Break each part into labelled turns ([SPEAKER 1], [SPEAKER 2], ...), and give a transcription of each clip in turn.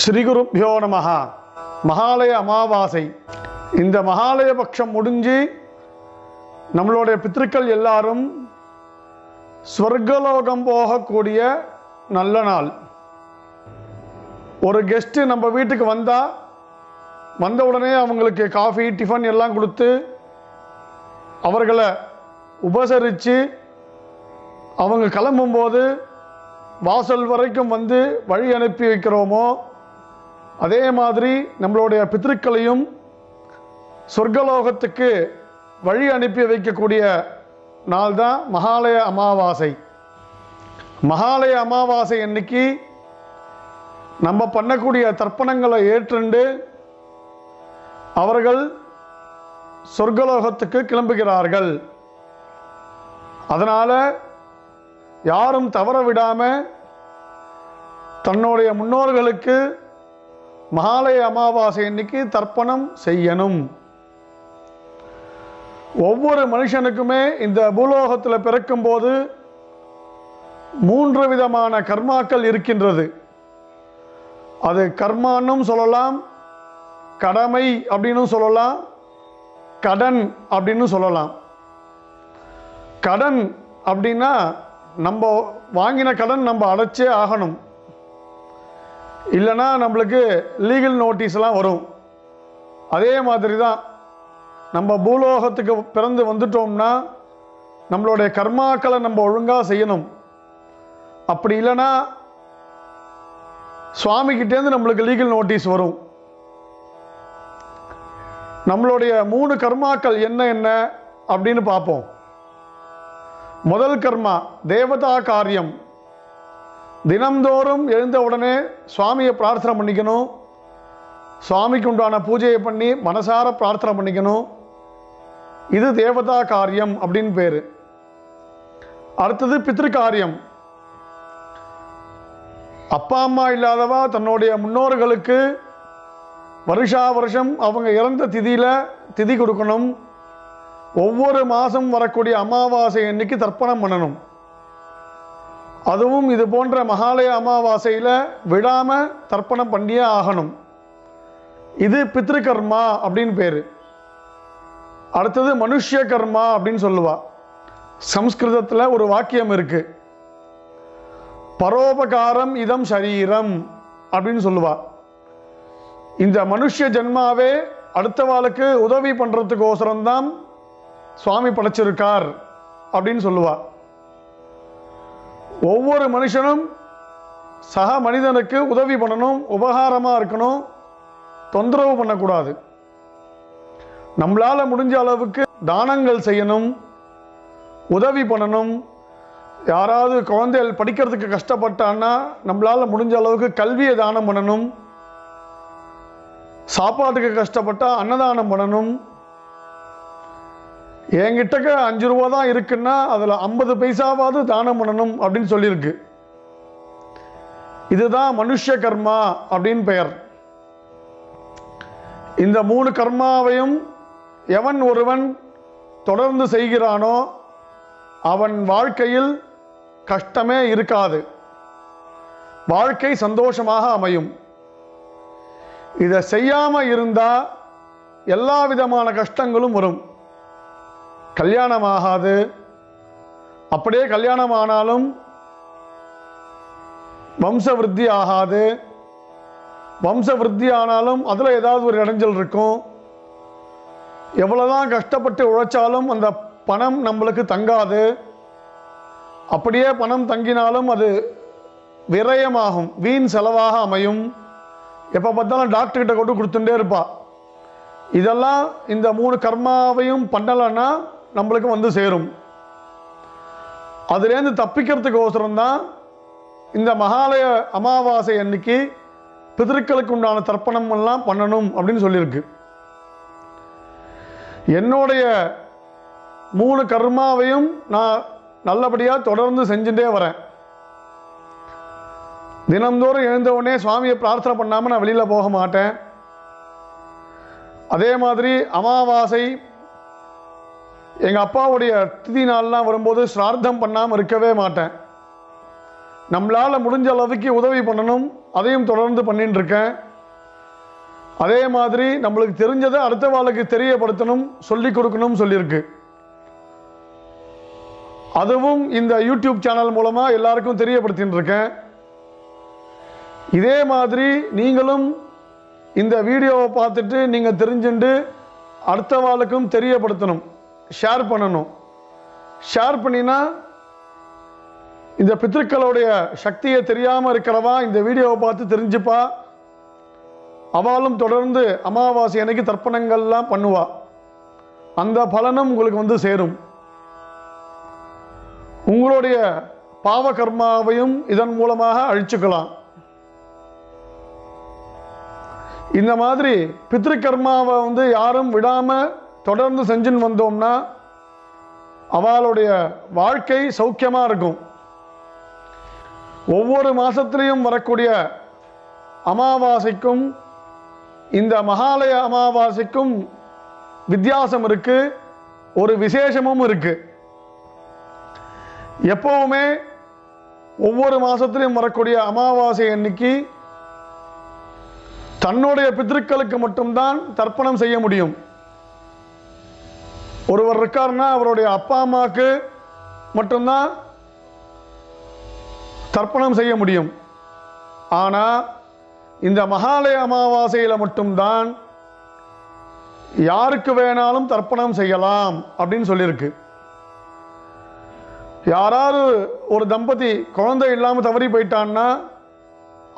[SPEAKER 1] ஸ்ரீகுருப்பியோ நமகா மகாலய அமாவாசை. இந்த மகாலய பட்சம் முடிஞ்சு நம்மளுடைய பித்திருக்கள் எல்லாரும் ஸ்வர்கலோகம் போகக்கூடிய நல்ல நாள். ஒரு கெஸ்ட்டு நம்ம வீட்டுக்கு வந்தால் வந்த உடனே அவங்களுக்கு காஃபி டிஃபன் எல்லாம் கொடுத்து அவர்களை உபசரித்து அவங்க கிளம்பும்போது வாசல் வரைக்கும் வந்து வழி அனுப்பி வைக்கிறோமோ அதே மாதிரி நம்மளுடைய பித்திருக்களையும் சொர்க்கலோகத்துக்கு வழி அனுப்பி வைக்கக்கூடிய நாள் தான் மகாலய அமாவாசை. மகாலய அமாவாசை அன்னைக்கு நம்ம பண்ணக்கூடிய தர்ப்பணங்களை ஏற்றுண்டு அவர்கள் சொர்க்கலோகத்துக்கு கிளம்புகிறார்கள். அதனால் யாரும் தவற விடாமல் தன்னுடைய முன்னோர்களுக்கு மகாலய அமாவாசை அன்னைக்கு தர்ப்பணம் செய்யணும். ஒவ்வொரு மனுஷனுக்குமே இந்த பூலோகத்தில் பிறக்கும்போது மூன்று விதமான கர்மாக்கள் இருக்கின்றது. அது கர்மான்னும் சொல்லலாம் கடமை அப்படின்னு சொல்லலாம் கடன் அப்படின்னு சொல்லலாம். கடன் அப்படின்னா நம்ம வாங்கின கடன் நம்ம அடைச்சே ஆகணும். இல்லைன்னா நம்மளுக்கு லீகல் நோட்டீஸ்லாம் வரும். அதே மாதிரி தான் நம்ம பூலோகத்துக்கு பிறந்து வந்துட்டோம்னா நம்மளுடைய கர்மாக்களை நம்ம ஒழுங்காக செய்யணும். அப்படி இல்லைன்னா சுவாமிகிட்டேருந்து நம்மளுக்கு லீகல் நோட்டீஸ் வரும். நம்மளுடைய மூணு கர்மாக்கள் என்ன என்ன அப்படின்னு பார்ப்போம். முதல் கர்மா தேவதா காரியம். தினம்தோறும் எழுந்த உடனே சுவாமியை பிரார்த்தனை பண்ணிக்கணும். சுவாமிக்கு உண்டான பூஜையை பண்ணி மனசார பிரார்த்தனை பண்ணிக்கணும். இது தேவதா காரியம் அப்படின்னு பேர். அடுத்தது பித்ரு காரியம் அப்பா அம்மா இல்லாதவா தன்னுடைய முன்னோர்களுக்கு வருஷா வருஷம் அவங்க இறந்த திதியில் திதி கொடுக்கணும். ஒவ்வொரு மாதம் வரக்கூடிய அமாவாசை அன்னைக்கு தர்ப்பணம் பண்ணணும். அதுவும் இது போன்ற மகாலய அமாவாசையில் விடாமல் தர்ப்பணம் பண்ணியே ஆகணும். இது பித்ருகர்மா அப்படின்னு பேர். அடுத்தது மனுஷ்ய கர்மா அப்படின்னு சொல்லுவா. சம்ஸ்கிருதத்தில் ஒரு வாக்கியம் இருக்கு. பரோபகாரம் இதம் சரீரம் அப்படின்னு சொல்லுவா. இந்த மனுஷிய ஜென்மாவே அடுத்தவாளுக்கு உதவி பண்ணுறதுக்கோசரம் தான் சுவாமி படைச்சிருக்கார் அப்படின்னு சொல்லுவாள் ஒவ்வொரு மனுஷனும் சக மனிதனுக்கு உதவி பண்ணணும் உபகாரமாக இருக்கணும் தொந்தரவு பண்ணக்கூடாது. நம்மளால் முடிஞ்ச அளவுக்கு தானங்கள் செய்யணும் உதவி பண்ணணும். யாராவது குழந்தைகள் படிக்கிறதுக்கு கஷ்டப்பட்டான்னா நம்மளால் முடிஞ்ச அளவுக்கு கல்வியை தானம் பண்ணணும். சாப்பாட்டுக்கு கஷ்டப்பட்டால் அன்னதானம் பண்ணணும். என்கிட்டக்க அஞ்சு ரூபா தான் இருக்குன்னா அதில் ஐம்பது பைசாவாவது தானம் பண்ணணும் அப்படின்னு சொல்லியிருக்கு. இதுதான் மனுஷ கர்மா அப்படின்னு பெயர். இந்த மூணு கர்மாவையும் எவன் ஒருவன் தொடர்ந்து செய்கிறானோ அவன் வாழ்க்கையில் கஷ்டமே இருக்காது. வாழ்க்கை சந்தோஷமாக அமையும். இதை செய்யாமல் இருந்தால் எல்லா விதமான கஷ்டங்களும் வரும். கல்யாணம் ஆகாது அப்படியே கல்யாணம் ஆனாலும் வம்சவிருத்தி ஆகாது வம்சவிருத்தி ஆனாலும் அதில் ஏதாவது ஒரு இடைஞ்சல் இருக்கும். எவ்வளோதான் கஷ்டப்பட்டு உழைச்சாலும் அந்த பணம் நம்மளுக்கு தங்காது. அப்படியே பணம் தங்கினாலும் அது விரயமாகும் வீண் செலவாக அமையும். எப்போ பார்த்தாலும் டாக்டர்கிட்ட கொண்டு கொடுத்துட்டே இருப்பா. இதெல்லாம் இந்த மூணு கர்மாவையும் பண்ணலைன்னா நம்மளுக்கு வந்து சேரும். அதுலேருந்து தப்பிக்கிறதுக்கு தான் இந்த மகாலய அமாவாசை அன்னைக்கு பிதற்களுக்கு உண்டான தர்ப்பணம் எல்லாம் பண்ணணும் அப்படின்னு சொல்லியிருக்கு. என்னுடைய மூணு கர்மாவையும் நான் நல்லபடியாக தொடர்ந்து செஞ்சுட்டே வரேன். தினந்தோறும் எழுந்தவுடனே சுவாமியை பிரார்த்தனை பண்ணாமல் நான் வெளியில் போக மாட்டேன். அதே மாதிரி அமாவாசை எங்கள் அப்பாவுடைய திதி நாள்லாம் வரும்போது ஸ்ரார்த்தம் பண்ணாமல் இருக்கவே மாட்டேன். நம்மளால் முடிஞ்ச அளவுக்கு உதவி பண்ணணும் அதையும் தொடர்ந்து பண்ணிட்டு இருக்கேன். அதே மாதிரி நம்மளுக்கு தெரிஞ்சதை அடுத்த வாழ்க்கை தெரியப்படுத்தணும் சொல்லி கொடுக்கணும் சொல்லியிருக்கு. அதுவும் இந்த யூடியூப் சேனல் மூலமாக எல்லாருக்கும் தெரியப்படுத்தின்னு இருக்கேன். இதே மாதிரி நீங்களும் இந்த வீடியோவை பார்த்துட்டு நீங்கள் தெரிஞ்சுண்டு அடுத்த வாழ்க்கும் தெரியப்படுத்தணும். ஷேர் பண்ணணும். ஷேர் பண்ணினா இந்த பித்திருக்களுடைய சக்தியை தெரியாமல் இருக்கிறவா இந்த வீடியோவை பார்த்து தெரிஞ்சுப்பா. அவளும் தொடர்ந்து அமாவாசை அன்னைக்கு தர்ப்பணங்கள்லாம் பண்ணுவா. அந்த பலனும் உங்களுக்கு வந்து சேரும். உங்களுடைய பாவ கர்மாவையும் இதன் மூலமாக அழிச்சுக்கலாம். இந்த மாதிரி பித்ரு கர்மாவை வந்து யாரும் விடாமல் தொடர்ந்து செஞ்சுன்னு வந்தோம்னா அவளுடைய வாழ்க்கை சௌக்கியமாக இருக்கும். ஒவ்வொரு மாதத்துலேயும் வரக்கூடிய அமாவாசைக்கும் இந்த மகாலய அமாவாசைக்கும் வித்தியாசம் இருக்குது ஒரு விசேஷமும் இருக்குது எப்போவுமே ஒவ்வொரு மாதத்துலையும் வரக்கூடிய அமாவாசை அன்னைக்கு தன்னுடைய பித்திருக்களுக்கு மட்டும்தான் தர்ப்பணம் செய்ய முடியும். ஒருவர் இருக்காருன்னா அவருடைய அப்பா அம்மாவுக்கு மட்டும்தான் தர்ப்பணம் செய்ய முடியும். ஆனால் இந்த மகாலய அமாவாசையில் மட்டும்தான் யாருக்கு வேணாலும் தர்ப்பணம் செய்யலாம் அப்படின்னு சொல்லியிருக்கு. யாராவது ஒரு தம்பதி குழந்தை இல்லாமல் தவறி போயிட்டான்னா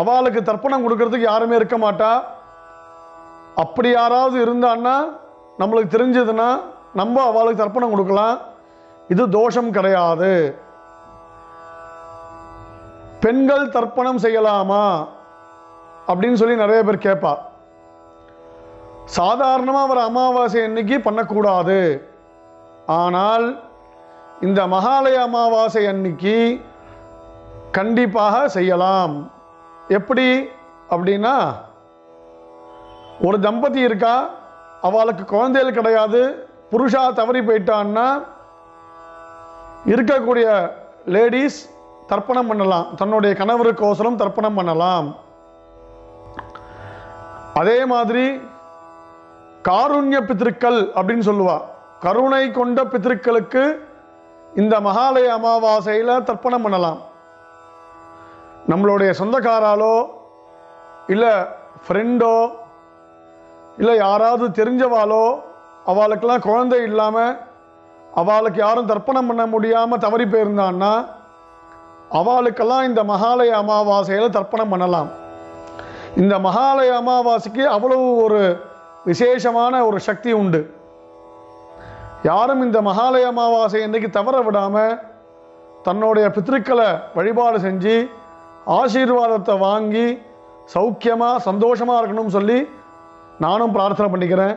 [SPEAKER 1] அவளுக்கு தர்ப்பணம் கொடுக்கறதுக்கு யாருமே இருக்க மாட்டா. அப்படி யாராவது இருந்தான்னா நம்மளுக்கு தெரிஞ்சதுன்னா நம்ம அவளுக்கு தர்ப்பணம் கொடுக்கலாம். இது தோஷம் கிடையாது. பெண்கள் தர்ப்பணம் செய்யலாமா? அப்படின்னு சொல்லி நிறைய பேர் கேட்பா. சாதாரணமாக அவர் அமாவாசை அன்னைக்கு பண்ணக்கூடாது. ஆனால் இந்த மகாலய அமாவாசை அன்னைக்கு கண்டிப்பாக செய்யலாம். எப்படி? அப்படின்னா ஒரு தம்பதி இருக்கா? அவளுக்கு குழந்தைகள் கிடையாது. புருஷா தவறி போயிட்டான்னா இருக்கக்கூடிய லேடிஸ் தர்ப்பணம் பண்ணலாம். தன்னுடைய கணவருக்கோசரம் தர்ப்பணம் பண்ணலாம். அதே மாதிரி காருண்ய பித்திருக்கள் அப்படின்னு சொல்லுவா. கருணை கொண்ட பித்திருக்களுக்கு இந்த மகாலய அமாவாசையில் தர்ப்பணம் பண்ணலாம். நம்மளுடைய சொந்தக்காராலோ இல்லை ஃப்ரெண்டோ இல்லை யாராவது தெரிஞ்சவாலோ அவளுக்கெல்லாம் குழந்தை இல்லாமல் அவளுக்கு யாரும் தர்ப்பணம் பண்ண முடியாமல் தவறி போயிருந்தான்னா அவளுக்கெல்லாம் இந்த மகாலய அமாவாசையில் தர்ப்பணம் பண்ணலாம். இந்த மகாலய அமாவாசைக்கு அவ்வளவு ஒரு விசேஷமான ஒரு சக்தி உண்டு. யாரும் இந்த மகாலய அமாவாசை இன்னைக்கு தவற விடாமல் தன்னுடைய பித்திருக்களை வழிபாடு செஞ்சு ஆசீர்வாதத்தை வாங்கி சௌக்கியமாக சந்தோஷமாக இருக்கணும்னு சொல்லி நானும் பிரார்த்தனை பண்ணிக்கிறேன்.